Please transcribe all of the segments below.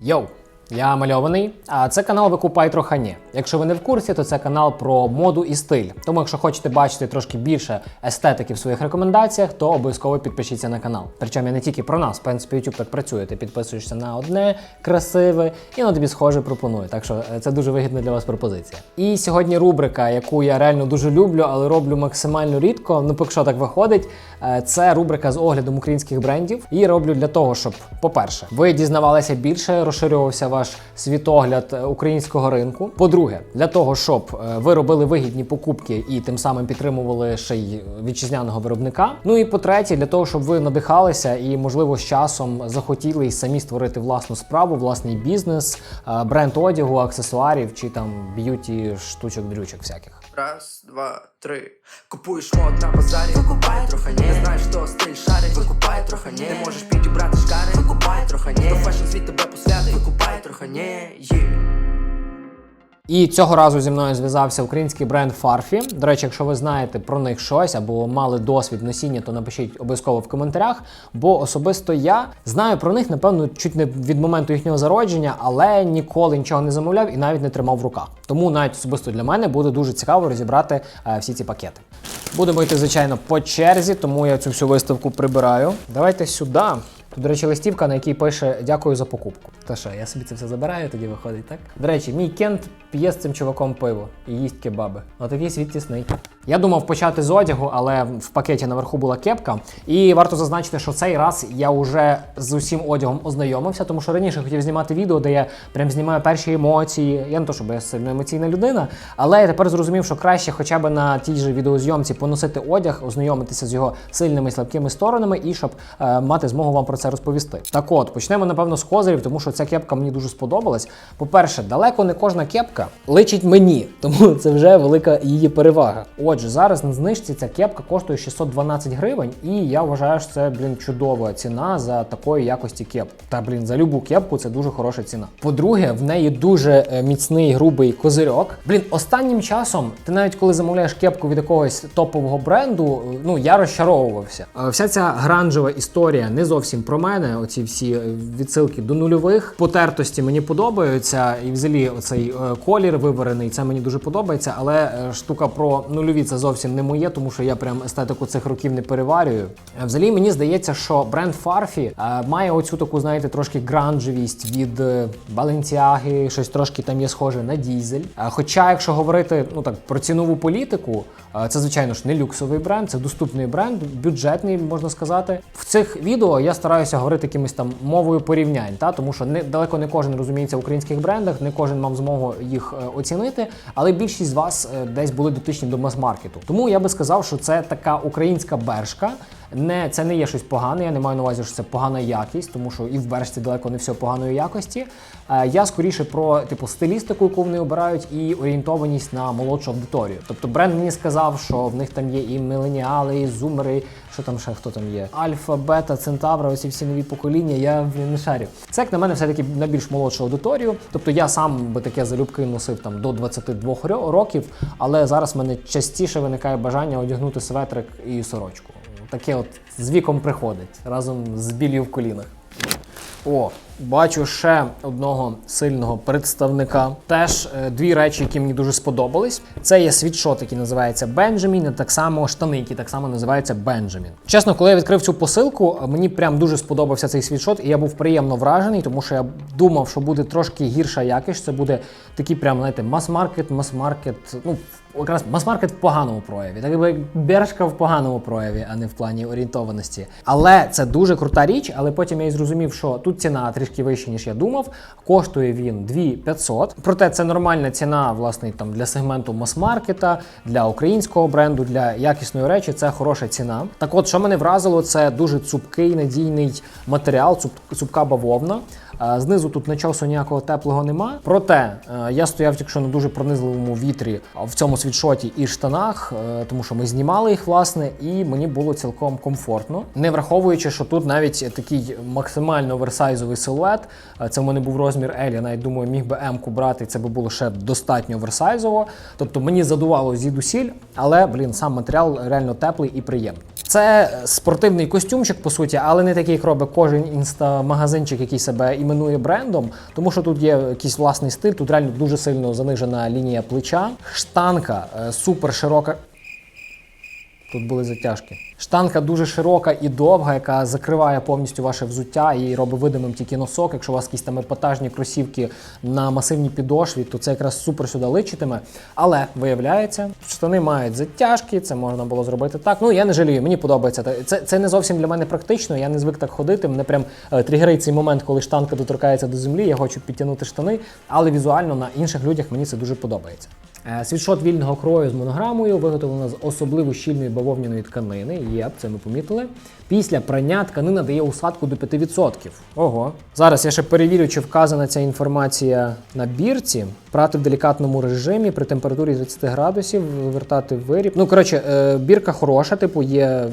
Yo. Я мальований, а це канал Викупай Трохані. Якщо ви не в курсі, то це канал про моду і стиль. Тому, якщо хочете бачити трошки більше естетики в своїх рекомендаціях, то обов'язково підпишіться на канал. Причому я не тільки про нас, в принципі, YouTube так працює. Ти підписуєшся на одне красиве і на тобі схоже пропонує. Так що е, це дуже вигідна для вас пропозиція. І сьогодні рубрика, яку я реально дуже люблю, але роблю максимально рідко. Ну, поки що так виходить. е, Це рубрика з оглядом українських брендів. І роблю для того, щоб, по-перше, ви дізнавалися більше, розширювався ваш світогляд е, українського ринку. По-друге, для того, щоб е, ви робили вигідні покупки і тим самим підтримували ще й вітчизняного виробника. Ну і по-третє, для того, щоб ви надихалися і, можливо, з часом захотіли і самі створити власну справу, власний бізнес, е, бренд одягу, аксесуарів чи там б'юті штучок, дрючок всяких. Раз, два, три. Купуєш мод на базарі, викупай трохи не знаєш, хто стиль шарить, викупай трохи не не можеш підібрати шкари, викупай трохи не фешн світ тебе посвятить, викупай трохи не є. І цього разу зі мною зв'язався український бренд Farfy. До речі, якщо ви знаєте про них щось або мали досвід носіння, то напишіть обов'язково в коментарях. Бо особисто я знаю про них, напевно, чуть не від моменту їхнього зародження, але ніколи нічого не замовляв і навіть не тримав в руках. Тому навіть особисто для мене буде дуже цікаво розібрати е, всі ці пакети. Будемо йти, звичайно, по черзі, тому я цю всю виставку прибираю. Давайте сюди. Тут, до речі, листівка, на якій пише дякую за покупку. Та що, я собі це все забираю, тоді виходить, так? До речі, мій кент п'є з цим чуваком пиво і їсть кебаби. Отакий світ тісний. Я думав почати з одягу, але в пакеті наверху була кепка. І варто зазначити, що цей раз я вже з усім одягом ознайомився, тому що раніше хотів знімати відео, де я прям знімаю перші емоції. Я не то, щоб я сильно емоційна людина, але я тепер зрозумів, що краще хоча б на тій же відеозйомці поносити одяг, ознайомитися з його сильними і слабкими сторонами, і щоб е, мати змогу вам про це розповісти. Так от, почнемо, напевно, з козирів, тому що ця кепка мені дуже сподобалась. По-перше, далеко не кожна кепка личить мені, тому це вже велика її перевага. Отже, зараз на знижці ця кепка коштує 612 гривень, і я вважаю, що це, блін, чудова ціна за такої якості кепку. Та, блін, за любу кепку це дуже хороша ціна. По-друге, в неї дуже е, міцний грубий козирьок. Блін, останнім часом, ти навіть коли замовляєш кепку від якогось топового бренду, е, ну я розчаровувався. Е, Вся ця гранжева історія не зовсім про мене. Оці всі е, відсилки до нульових потертості мені подобаються. І взагалі оцей е, колір виварений, це мені дуже подобається. Але е, штука про нульові це зовсім не моє, тому що я прям естетику цих років не переварюю. Взагалі мені здається, що бренд е, має оцю таку, знаєте, трошки гранжевість від Balenciaga, щось трошки там є схоже на дізель. Хоча, якщо говорити ну так про цінову політику, це звичайно ж не люксовий бренд, це доступний бренд, бюджетний, можна сказати. В цих відео я стараюся говорити якимось там мовою порівнянь, та тому що не далеко не кожен розуміється в українських брендах, не кожен мав змогу їх е, оцінити, але більшість з вас е, десь були дотичні до мас-маркету. Тому я би сказав, що це така українська бершка. Не, це не є щось погане, я не маю на увазі, що це погана якість, тому що і в бершці далеко не все поганої якості. Е, я скоріше про типу стилістику, яку вони обирають, і орієнтованість на молодшу аудиторію. Тобто бренд мені сказав, що в них там є і міленіали, і зумери, що там ще хто там є. Альфа, бета, центавра, оці всі нові покоління. Я не шарю. Це як на мене все-таки на більш молодшу аудиторію. Тобто я сам би таке залюбки носив там до 22 ро- років, але зараз в мене частіше виникає бажання одягнути светрик і сорочку. Таке от з віком приходить разом з білью в колінах. О, бачу ще одного сильного представника. Теж е, дві речі, які мені дуже сподобались. Це є світшот, який називається Бенджамін, і так само штани, які так само називаються Бенджамін. Чесно, коли я відкрив цю посилку, е, мені прям дуже сподобався цей світшот, і я був приємно вражений, тому що я думав, що буде трошки гірша якість. Це буде такий прям, знаєте, мас-маркет, мас-маркет. Ну, якраз мас-маркет в поганому прояві, так якби бершка в поганому прояві, а не в плані орієнтованості. Але це дуже крута річ. Але потім я і зрозумів, що тут ціна трішки вища, ніж я думав. Коштує він 2500. Проте це нормальна ціна, власне, там для сегменту мас-маркета, для українського бренду, для якісної речі. Це хороша ціна. Так, от, що мене вразило, це дуже цупкий надійний матеріал, цуп, цупка бавовна. Е, Знизу тут нічого ніякого теплого нема. Проте е, я стояв тільки що на дуже пронизливому вітрі в цьому світшоті і штанах, е, тому що ми знімали їх, власне, і мені було цілком комфортно, не враховуючи, що тут навіть такий максимально оверсайзовий силует. Е, Це в мене був розмір L, я навіть думаю, міг би М-ку брати, це би було ще достатньо оверсайзово. Тобто мені задувало зідусіль, але блін, сам матеріал реально теплий і приємний. Це спортивний костюмчик, по суті, але не такий, як робить кожен інстамагазинчик, який себе іменує брендом, тому що тут є якийсь власний стиль, тут реально дуже сильно занижена лінія плеча. Штанка е, супер широка. Тут були затяжки. Штанга дуже широка і довга, яка закриває повністю ваше взуття і робить видимим тільки носок. Якщо у вас якісь там епатажні кросівки на масивній підошві, то це якраз супер сюди личитиме. Але виявляється, штани мають затяжки, це можна було зробити так. Ну я не жалію, мені подобається. Це, це не зовсім для мене практично. Я не звик так ходити. Мене прям е, тригерить цей момент, коли штанка доторкається до землі. Я хочу підтягнути штани, але візуально на інших людях мені це дуже подобається. Е, Світшот вільного крою з монограмою виготовлено з особливо щільної бавовняної тканини. Є, це ми помітили. Після прання тканина дає усадку до 5%. Ого. Зараз я ще перевірю, чи вказана ця інформація на бірці. Прати в делікатному режимі при температурі 30 градусів, вивертати виріб. Ну, коротше, е, бірка хороша, типу, є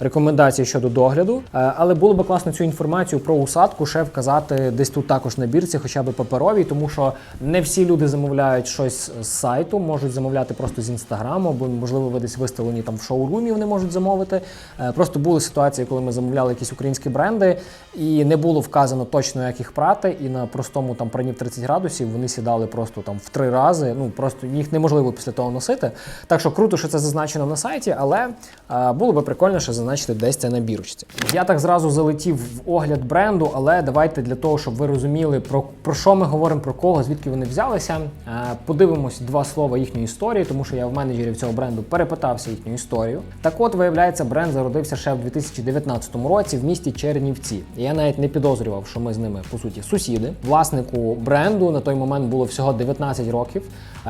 рекомендації щодо догляду. Е, Але було б класно цю інформацію про усадку ще вказати десь тут також на бірці, хоча б паперовій, тому що не всі люди замовляють щось з сайту, можуть замовляти просто з інстаграму, або можливо ви десь виставлені там в шоурумі, вони можуть замовити. Е, Просто були ситуації, коли ми замовляли якісь українські бренди, і не було вказано точно, як їх прати, і на простому там прані в 30 градусів вони сідали просто там в три рази. Ну просто їх неможливо після того носити. Так що круто, що це зазначено на сайті, але е, було би прикольно, що зазначити десь це на бірочці. Я так зразу залетів в огляд бренду, але давайте для того, щоб ви розуміли про, про що ми говоримо, про кого, звідки вони взялися. Е, подивимось два слова їхньої історії, тому що я в менеджерів цього бренду перепитався їхню історію. Так от, виявляється, бренд зародився ще в 2019 році в місті Чернівці. Я навіть не підозрював, що ми з ними по суті сусіди. Власнику бренду на той момент було всього 19 років.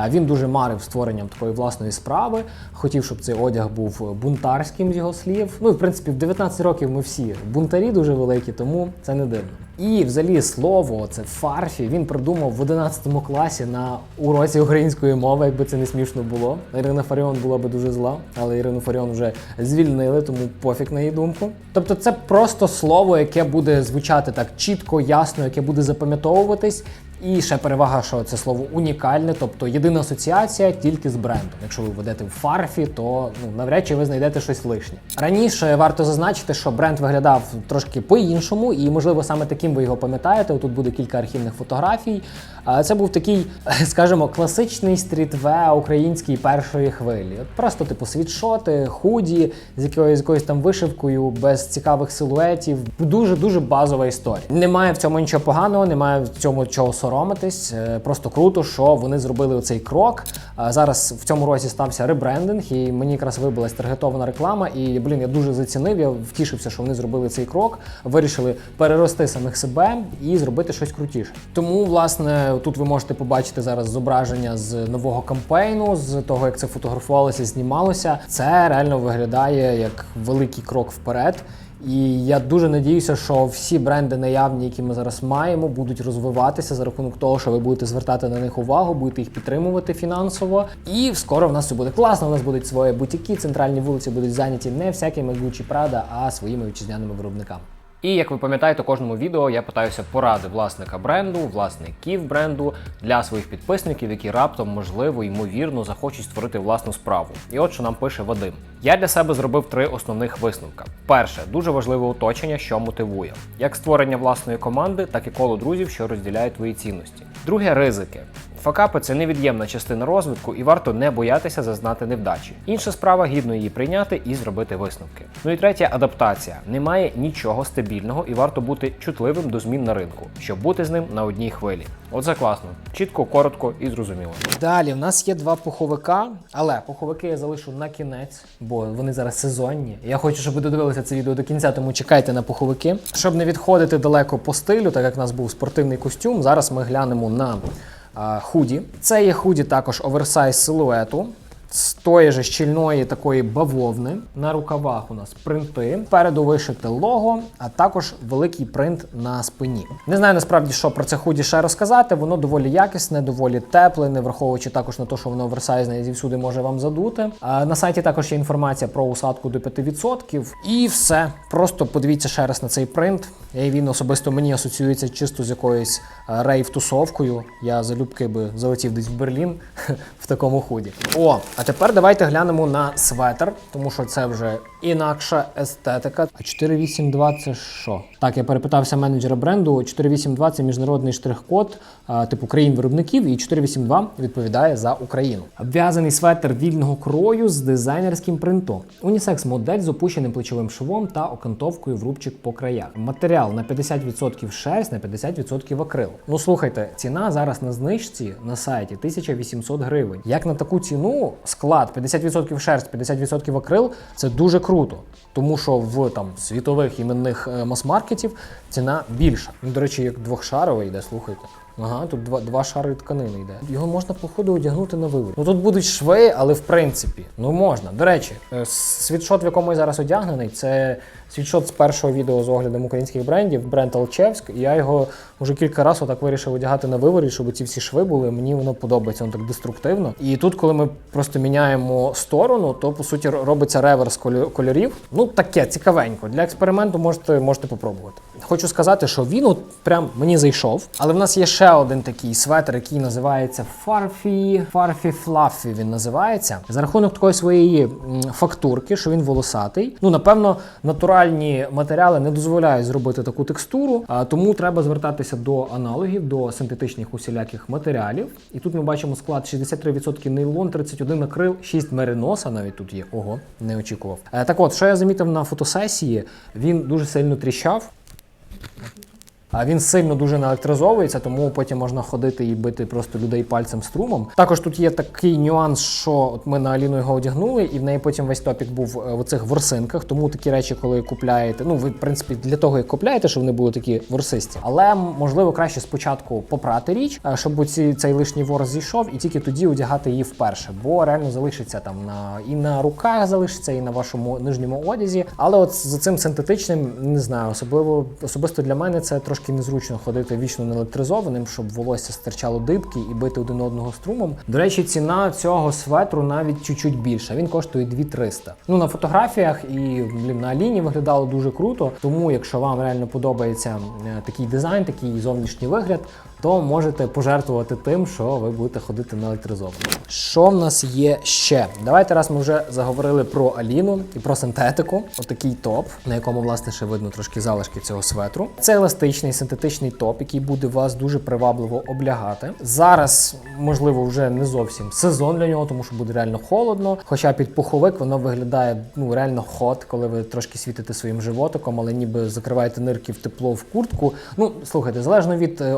Він дуже марив створенням такої власної справи. Хотів, щоб цей одяг був бунтарським з його слів. Ну, в принципі, в 19 років ми всі бунтарі дуже великі, тому це не дивно. І взагалі слово, це фарфі, він придумав в 11 класі на уроці української мови, якби це не смішно було. Ірина Фаріон була би дуже зла, але Ірину Фаріон вже звільнили, тому пофіг на її думку. Тобто, це просто слово, яке буде звучати так чітко, ясно, яке буде запам'ятовуватись. І ще перевага, що це слово унікальне, тобто єдина асоціація тільки з брендом. Якщо ви ведете в фарфі, то ну навряд чи ви знайдете щось лишнє. Раніше варто зазначити, що бренд виглядав трошки по-іншому, і можливо саме таким ви його пам'ятаєте. Тут буде кілька архівних фотографій. Це був такий, скажімо, класичний стрітве український першої хвилі. От просто типу світшоти, худі з якоюсь, якоюсь там вишивкою, без цікавих силуетів. Дуже дуже базова історія. Немає в цьому нічого поганого, немає в цьому чого соромитись. Е, Просто круто, що вони зробили цей крок. А Зараз в цьому році стався ребрендинг, і мені якраз вибилась таргетована реклама. І блін, я дуже зацінив. Я втішився, що вони зробили цей крок, вирішили перерости самих себе і зробити щось крутіше. Тому, власне, тут ви можете побачити зараз зображення з нового кампейну, з того, як це фотографувалося, знімалося. Це реально виглядає як великий крок вперед. І я дуже надіюся, що всі бренди наявні, які ми зараз маємо, будуть розвиватися за рахунок того, що ви будете звертати на них увагу, будете їх підтримувати фінансово. І скоро в нас все буде класно. У нас будуть свої бутіки, центральні вулиці будуть зайняті не всякими Gucci Prada, а своїми вітчизняними виробниками. І як ви пам'ятаєте, кожному відео я питаюся поради власника бренду, власників бренду для своїх підписників, які раптом, можливо, ймовірно, захочуть створити власну справу. І от що нам пише Вадим. Я для себе зробив три основних висновка. Перше, дуже важливе оточення, що мотивує, як створення власної команди, так і коло друзів, що розділяють твої цінності. Друге ризики. Факапи це невід'ємна частина розвитку, і варто не боятися зазнати невдачі. Інша справа гідно її прийняти і зробити висновки. Ну і третє адаптація. Немає нічого стабільного і варто бути чутливим до змін на ринку, щоб бути з ним на одній хвилі. Оце класно, чітко, коротко і зрозуміло. Далі в нас є два пуховика, але пуховики я залишу на кінець, бо вони зараз сезонні. Я хочу, щоб ви додивилися це відео до кінця, тому чекайте на пуховики. Щоб не відходити далеко по стилю, так як в нас був спортивний костюм. Зараз ми глянемо на худі. Це є худі також оверсайз силуету. З тої же щільної такої бавовни. На рукавах у нас принти. Спереду вишите лого, а також великий принт на спині. Не знаю насправді, що про це худі ще розказати. Воно доволі якісне, доволі тепле, не враховуючи також на те, що воно оверсайзне і зівсюди може вам задути. А на сайті також є інформація про усадку до 5%. І все. Просто подивіться ще раз на цей принт. І він особисто мені асоціюється чисто з якоюсь е, рейв-тусовкою. Я залюбки би залетів десь в Берлін в такому худі. О, а тепер давайте глянемо на светр, тому що це вже інакша естетика. А 482 це що? Так, я перепитався менеджера бренду. 482 це міжнародний штрих-код типу країн-виробників, і 482 відповідає за Україну. Обв'язаний светр вільного крою з дизайнерським принтом. Унісекс модель з опущеним плечовим швом та окантовкою в рубчик по краях. Матеріал на 50% шерсть, на 50% акрил. Ну слухайте, ціна зараз на знижці на сайті 1800 гривень. Як на таку ціну склад 50% шерсть, 50% акрил це дуже круто. Тому що в там світових іменних е, мас-маркетів ціна більша. До речі, як двохшаровий йде, слухайте. Ага, тут два, два шари тканини йде. Його можна, походу, одягнути на виворі. Ну тут будуть шви, але в принципі, ну можна. До речі, е, світшот, в якому я зараз одягнений, це світшот з першого відео з оглядом українських брендів, бренд Алчевськ. Я його вже кілька разів отак вирішив одягати на виворі, щоб ці всі шви були. Мені воно подобається, воно так деструктивно. І тут, коли ми просто міняємо сторону, то по суті робиться реверс кольорів. Ну таке цікавенько. Для експерименту можете, можете попробувати. Хочу сказати, що він от прям мені зайшов. Але в нас є ще один такий светр, який називається Farfy, Farfy Fluffy Він називається за рахунок такої своєї фактурки, що він волосатий. Ну напевно, натуральні матеріали не дозволяють зробити таку текстуру, тому треба звертатися до аналогів, до синтетичних усіляких матеріалів. І тут ми бачимо склад 63% нейлон, 31 акрил, 6 мериноса навіть тут є. Ого, не очікував. Е, Так от, що я замітив на фотосесії, він дуже сильно тріщав. А він сильно дуже наелектризовується, тому потім можна ходити і бити просто людей пальцем струмом. Також тут є такий нюанс, що от ми на Аліну його одягнули, і в неї потім весь топік був е, в цих ворсинках. Тому такі речі, коли купляєте, ну ви в принципі для того і купляєте, щоб вони були такі ворсисті. Але можливо краще спочатку попрати річ, е, щоб ці, цей лишній ворс зійшов, і тільки тоді одягати її вперше, бо реально залишиться там на і на руках залишиться, і на вашому нижньому одязі. Але от за цим синтетичним не знаю, особливо особисто для мене це трошки незручно ходити вічно неелектризованим, щоб волосся стирчало дибки і бити один одного струмом. До речі, ціна цього светру навіть чуть-чуть більша. Він коштує 2300. Ну на фотографіях і блін, на Аліні виглядало дуже круто. Тому, якщо вам реально подобається е, такий дизайн, такий зовнішній вигляд, то можете пожертвувати тим, що ви будете ходити наелектризовано. Що в нас є ще? Давайте раз ми вже заговорили про Аліну і про синтетику. Отакий топ, на якому власне ще видно трошки залишки цього светру. Це еластичний синтетичний топ, який буде вас дуже привабливо облягати. Зараз, можливо, вже не зовсім сезон для нього, тому що буде реально холодно. Хоча під пуховик воно виглядає ну реально хот, коли ви трошки світите своїм животиком, але ніби закриваєте нирки в тепло в куртку. Ну слухайте, залежно від е,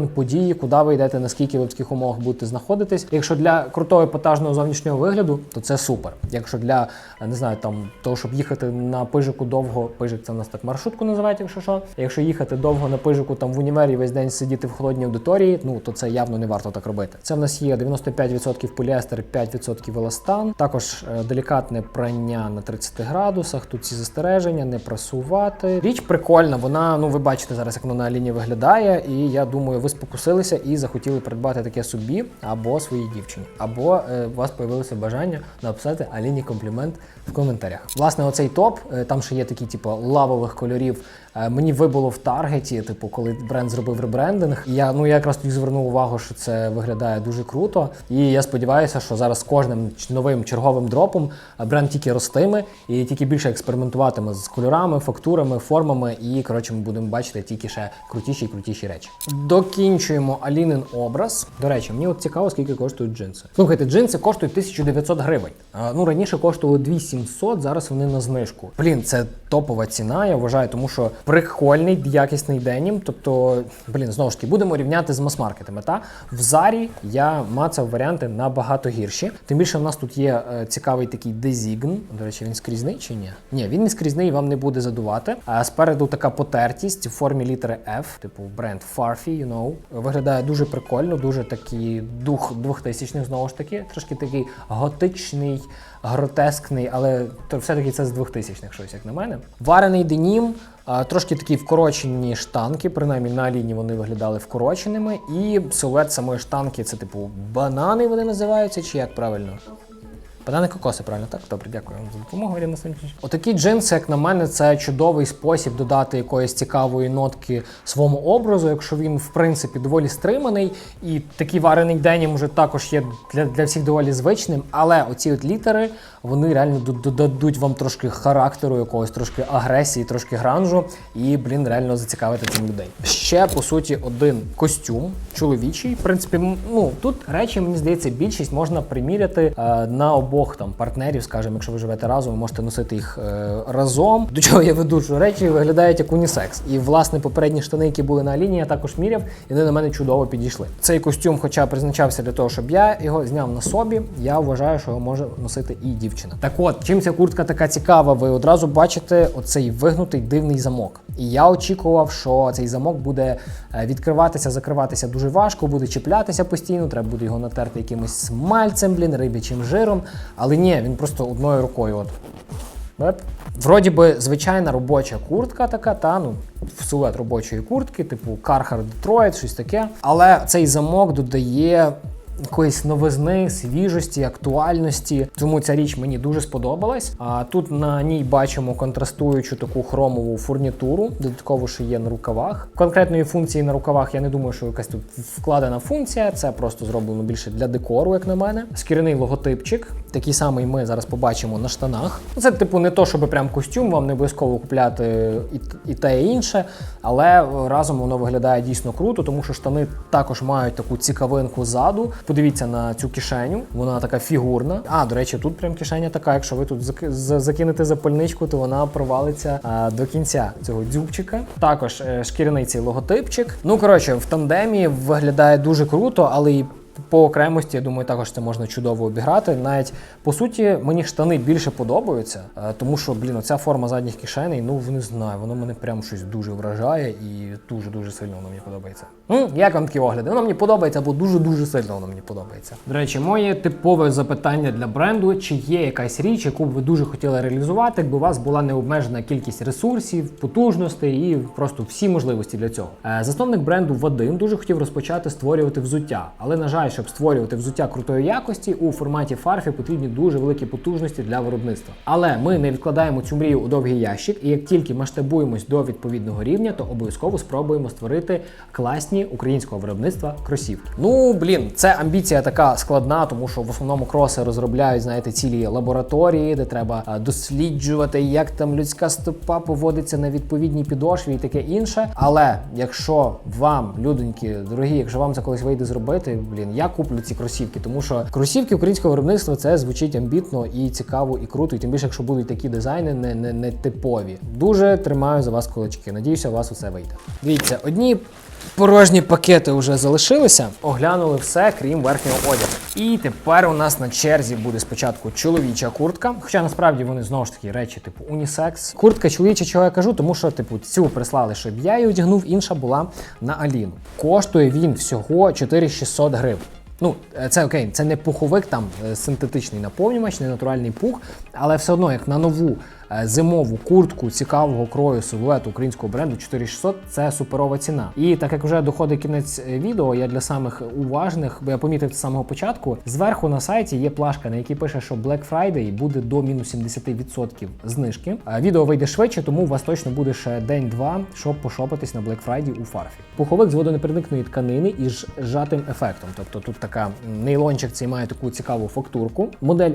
обставин, події, куди ви йдете, наскільки ви в таких умовах будете знаходитись. Якщо для крутого епатажного зовнішнього вигляду, то це супер. Якщо для не знаю, там того, щоб їхати на пижику довго, пижик це в нас так маршрутку називають, якщо що. Якщо їхати довго на пижику там в універі весь день сидіти в холодній аудиторії, ну то це явно не варто так робити. Це в нас є 95% поліестер, 5% еластан. Також е, делікатне прання на 30 градусах. Тут ці застереження, не прасувати. Річ прикольна, вона, ну ви бачите зараз, як вона на лінії виглядає, і я думаю, ви спокусилися і захотіли придбати таке собі або своїй дівчині, або е, у вас появилося бажання написати Аліні комплімент в коментарях. Власне, оцей топ, е, там ще є такі, типу, лавових кольорів. Е, Мені вибуло в таргеті, типу, коли бренд зробив ребрендинг. І Я ну я якраз тоді звернув увагу, що це виглядає дуже круто. І я сподіваюся, що зараз кожним новим черговим дропом бренд тільки ростиме і тільки більше експериментуватиме з кольорами, фактурами, формами. І коротше, ми будемо бачити тільки ще крутіші і крутіші речі. Докінчуємо Алінин образ. До речі, мені от цікаво, скільки коштують джинси. Слухайте, джинси коштують 1900 гривень. А, ну раніше коштували 2700, зараз вони на знижку. Блін, це топова ціна, я вважаю, тому що прикольний, якісний денім. Тобто, блін, знову ж таки, будемо рівняти з мас-маркетами. Та в зарі я мацав варіанти набагато гірші. Тим більше в нас тут є е, цікавий такий дезігн. До речі, він скрізний чи ні? Ні, він не скрізний, вам не буде задувати. А спереду така потертість в формі літери F, типу бренд Farfy, you know. Виглядає дуже прикольно, дуже такий дух 2000-х, знову ж таки, трошки такий готичний, гротескний, але то все-таки це з 2000-х щось, як на мене. Варений денім, трошки такі вкорочені штанки, принаймні на лінії вони виглядали вкороченими. І силует самої штанки це типу банани вони називаються, чи як правильно? Банани кокоси, правильно, так? Добре, дякую вам за допомогу, Ірина Сенчич. Отакі джинси, як на мене, це чудовий спосіб додати якоїсь цікавої нотки своєму образу, якщо він, в принципі, доволі стриманий. І такий варений денім вже також є для, для всіх доволі звичним. Але оці от літери, вони реально д- д- вам трошки характеру, якогось трошки агресії, трошки гранжу, і, блін, реально зацікавити цим людей. Ще, по суті, один костюм чоловічий. В принципі, ну тут речі, мені здається, більшість можна приміряти е, на обох там партнерів, скажімо, якщо ви живете разом, ви можете носити їх е, разом. До чого я веду, що речі виглядають як унісекс. І власне попередні штани, які були на лінії, я також міряв, і вони на мене чудово підійшли. Цей костюм, хоча призначався для того, щоб я його зняв на собі, я вважаю, що його може носити і дівчина. Так от, чим ця куртка така цікава, ви одразу бачите оцей вигнутий дивний замок. І я очікував, що цей замок буде е, відкриватися, закриватися дуже важко, буде чіплятися постійно, треба буде його натерти якимось смальцем, блін, рибячим жиром. Але ні, він просто одною рукою. От. Вроді би, звичайна робоча куртка така, та ну силует робочої куртки, типу Carhartt Detroit, щось таке. Але цей замок додає якоїсь новизни, свіжості, актуальності. Тому ця річ мені дуже сподобалась. А тут на ній бачимо контрастуючу таку хромову фурнітуру, додатково що є на рукавах. Конкретної функції на рукавах я не думаю, що якась тут вкладена функція. Це просто зроблено більше для декору, як на мене. Шкіряний логотипчик. Такий самий ми зараз побачимо на штанах. Ну, Це, типу, не то, щоб прям костюм, вам не обов'язково купляти і, і те, і інше, але разом воно виглядає дійсно круто, тому що штани також мають таку цікавинку ззаду. Подивіться на цю кишеню, вона така фігурна. А, до речі, тут прям кишеня така. Якщо ви тут заки- за- закинете запальничку, то вона провалиться а, до кінця цього дзюбчика. Також е, шкіряний цей логотипчик. Ну коротше, в тандемі виглядає дуже круто, але і по окремості, я думаю, також це можна чудово обіграти. Навіть по суті, мені штани більше подобаються, е, тому що, блін, оця форма задніх кишеней, ну не знаю, воно мене прям щось дуже вражає і дуже дуже сильно воно мені подобається. М, як вам такі огляди? Воно мені подобається, бо дуже дуже сильно воно мені подобається. До речі, моє типове запитання для бренду: чи є якась річ, яку б ви дуже хотіли реалізувати, якби у вас була необмежена кількість ресурсів, потужностей і просто всі можливості для цього. Е, Засновник бренду Вадим дуже хотів розпочати створювати взуття, але на жаль, щоб створювати взуття крутої якості, у форматі фарфі потрібні дуже великі потужності для виробництва. Але ми не відкладаємо цю мрію у довгий ящик, і як тільки масштабуємось до відповідного рівня, то обов'язково спробуємо створити класні українського виробництва кросівки. Ну блін, це амбіція така складна, тому що в основному кроси розробляють, знаєте, цілі лабораторії, де треба досліджувати, як там людська стопа поводиться на відповідній підошві і таке інше. Але якщо вам, людоньки, дорогі, якщо вам це колись вийде зробити, блін, я куплю ці кросівки, тому що кросівки українського виробництва це звучить амбітно і цікаво, і круто. І тим більше, якщо будуть такі дизайни, не, не, не типові. Дуже тримаю за вас кулачки. Надіюся, у вас усе вийде. Дивіться, одні Порожні пакети вже залишилися. Оглянули все, крім верхнього одягу. І тепер у нас на черзі буде спочатку чоловіча куртка. Хоча насправді вони знову ж таки речі, типу унісекс. Куртка чоловіча, чого я кажу, тому що типу цю прислали, щоб я її одягнув, інша була на Аліну. Коштує він всього 4600 гривень. Ну, це окей, це не пуховик, там е, синтетичний наповнювач, не натуральний пух, але все одно, як на нову зимову куртку цікавого крою силуету українського бренду 4600 це суперова ціна. І так як вже доходить кінець е, відео, я для самих уважних, бо я помітив з самого початку. Зверху на сайті є плашка, на якій пише, що Black Friday буде до мінус 70% знижки. Е, Відео вийде швидше, тому у вас точно буде ще день-два, щоб пошопитись на Black Friday у фарфі. Пуховик з водонепроникної тканини із зжатим ефектом. Тобто тут така нейлончик цей має таку цікаву фактурку. Модель.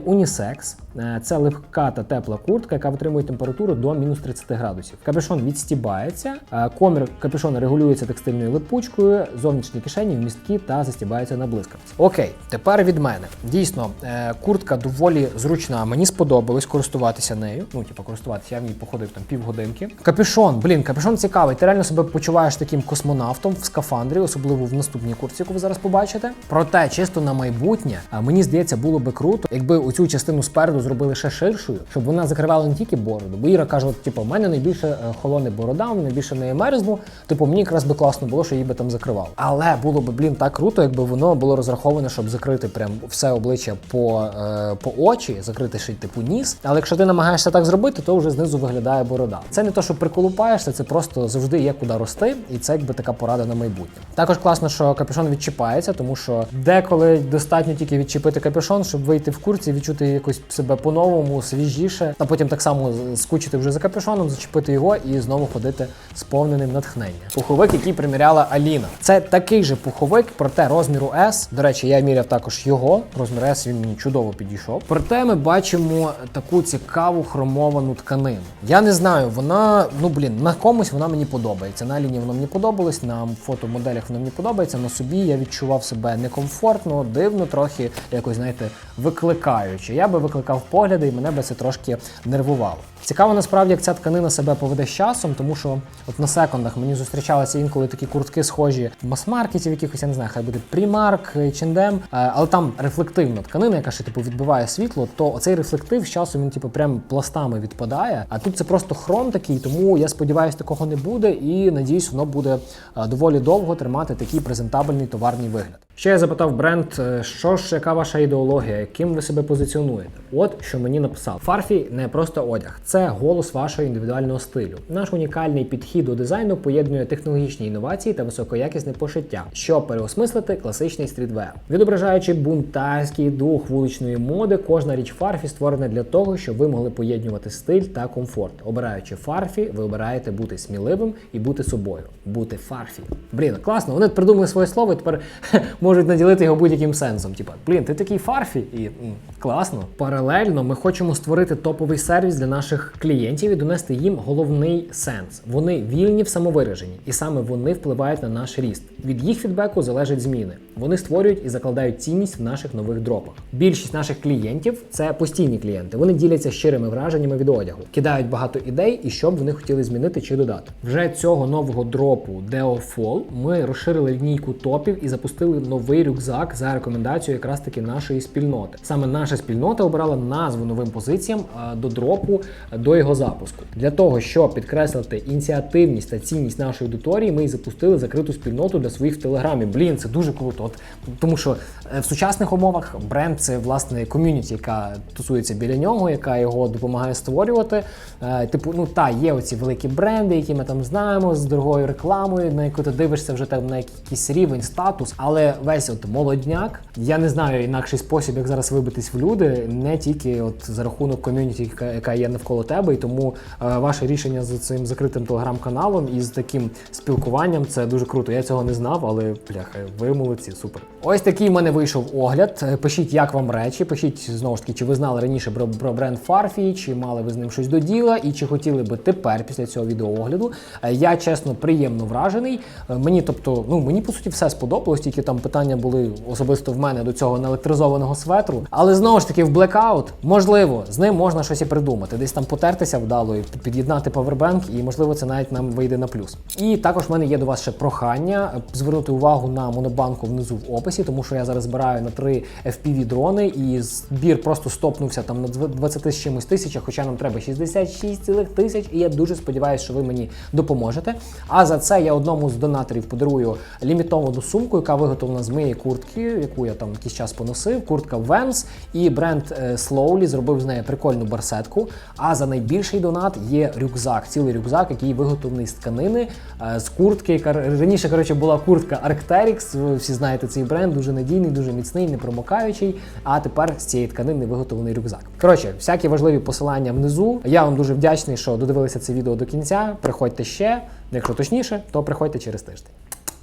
Е, Це легка та тепла куртка, яка витримує температуру до мінус 30 градусів. Капюшон відстібається, комір капюшона регулюється текстильною липучкою, зовнішні кишені вмісткі та застібаються на блискавці. Окей, тепер від мене. Дійсно, е, куртка доволі зручна. Мені сподобалось користуватися нею. Ну, типу, користуватися, я в ній походив там півгодинки. Капюшон, блін, капюшон цікавий. Ти реально себе почуваєш таким космонавтом в скафандрі, особливо в наступній куртці, яку ви зараз побачите. Проте, чисто на майбутнє, мені здається, було би круто, якби оцю частину спереду зробили ще ширшою, щоб вона закривала не тільки тільки бороду. Бо Іра каже: типу, в мене найбільше е, холоне борода, в мене більше не мерзну. Типу, мені якраз би класно було, що її би там закривав. Але було б, блін, так круто, якби воно було розраховане, щоб закрити прям все обличчя по, е, по очі, закрити ще типу ніс. Але якщо ти намагаєшся так зробити, то вже знизу виглядає борода. Це не то, що приколупаєшся, це просто завжди є куди рости, і це якби така порада на майбутнє. Також класно, що капюшон відчіпається, тому що деколи достатньо тільки відчепити капюшон, щоб вийти в курці, відчути якось себе по-новому, свіжіше, а потім так само скучити вже за капюшоном, зачепити його і знову ходити сповненим натхнення. Пуховик, який приміряла Аліна. Це такий же пуховик, проте розміру S. До речі, я міряв також його. Розмір S він мені чудово підійшов. Проте ми бачимо таку цікаву хромовану тканину. Я не знаю, вона ну блін, на комусь вона мені подобається. На Аліні вона мені подобалась, на фотомоделях вона мені подобається. На собі я відчував себе некомфортно, дивно, трохи якось знаєте, викликаючи. Я би викликав погляди, і мене би це трошки нервувало. Ciao. Цікаво насправді, як ця тканина себе поведе з часом, тому що от на секундах мені зустрічалися інколи такі куртки схожі в мас-маркетів, якихось я не знаю, хай буде Primark, H&M, е, але там рефлективна тканина, яка ще типу відбиває світло, то оцей рефлектив з часом він типу прям пластами відпадає. А тут це просто хром такий, тому я сподіваюся, такого не буде, і надіюсь, воно буде е, доволі довго тримати такий презентабельний товарний вигляд. Ще я запитав бренд, е, що ж, яка ваша ідеологія, яким ви себе позиціонуєте? От що мені написав. Фарфі не просто одяг, це голос вашого індивідуального стилю. Наш унікальний підхід до дизайну поєднує технологічні інновації та високоякісне пошиття, щоб переосмислити класичний стрітвер. Відображаючи бунтарський дух вуличної моди, кожна річ фарфі створена для того, щоб ви могли поєднувати стиль та комфорт. Обираючи фарфі, ви обираєте бути сміливим і бути собою. Бути фарфі. Блін, класно. Вони придумали своє слово і тепер можуть наділити його будь-яким сенсом. Типа, блін, ти такий фарфі, і м, класно. Паралельно ми хочемо створити топовий сервіс для наших клієнтів і донести їм головний сенс. Вони вільні в самовираженні, і саме вони впливають на наш ріст. Від їх фідбеку залежать зміни. Вони створюють і закладають цінність в наших нових дропах. Більшість наших клієнтів це постійні клієнти. Вони діляться щирими враженнями від одягу, кидають багато ідей і що б вони хотіли змінити чи додати. Вже цього нового дропу Deo Fall ми розширили лінійку топів і запустили новий рюкзак за рекомендацією якраз таки нашої спільноти. Саме наша спільнота обрала назву новим позиціям до дропу до його запуску. Для того щоб підкреслити ініціативність та цінність нашої аудиторії, ми і запустили закриту спільноту для своїх в телеграмі. Блін, це дуже круто. От тому, що е, в сучасних умовах бренд це власне ком'юніті, яка тусується біля нього, яка його допомагає створювати. Е, Типу, ну та є оці великі бренди, які ми там знаємо з дорогою рекламою, на яку ти дивишся вже там на якийсь рівень, статус. Але весь от молодняк, я не знаю інакший спосіб, як зараз вибитись в люди, не тільки от за рахунок ком'юніті, яка є навколо тебе. І тому е, ваше рішення з цим закритим телеграм-каналом і з таким спілкуванням це дуже круто. Я цього не знав, але бляха, ви молодці, супер. Ось такий в мене вийшов огляд. Е, Пишіть, як вам речі. Пишіть знову ж таки, чи ви знали раніше про, про бренд Farfy, чи мали ви з ним щось до діла, і чи хотіли би тепер після цього відеоогляду. Е, Я чесно приємно вражений. Мені, тобто, ну мені по суті все сподобалось, тільки там питання були особисто в мене до цього неелектризованого светру. Але знову ж таки, в блекаут, можливо, з ним можна щось і придумати. Десь там потертися вдало і під'єднати павербенк, і можливо це навіть нам вийде на плюс. І також в мене є до вас ще прохання е, звернути увагу на монобанку внизу в описі, тому що я зараз збираю на три FPV дрони, і збір просто стопнувся там на 20 з чимось тисячах, хоча нам треба 66 цілих тисяч. І я дуже сподіваюся, що ви мені допоможете. А за це я одному з донаторів подарую лімітовану сумку, яка виготовлена з моєї куртки, яку я там якийсь час поносив. Куртка Vans. І бренд е, Slowly зробив з неї прикольну барсетку. А за найбільший донат є рюкзак, цілий рюкзак, який виготовлений з тканини, е, з куртки, раніше коротше була куртка Arcteryx. Всі знаєте цей бренд, дуже надійний, дуже міцний, непромокаючий. А тепер з цієї тканини виготовлений рюкзак. Коротше, всякі важливі посилання внизу. Я вам дуже вдячний, що додивилися це відео до кінця. Приходьте ще. Якщо точніше, то приходьте через тиждень.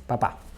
Па-па!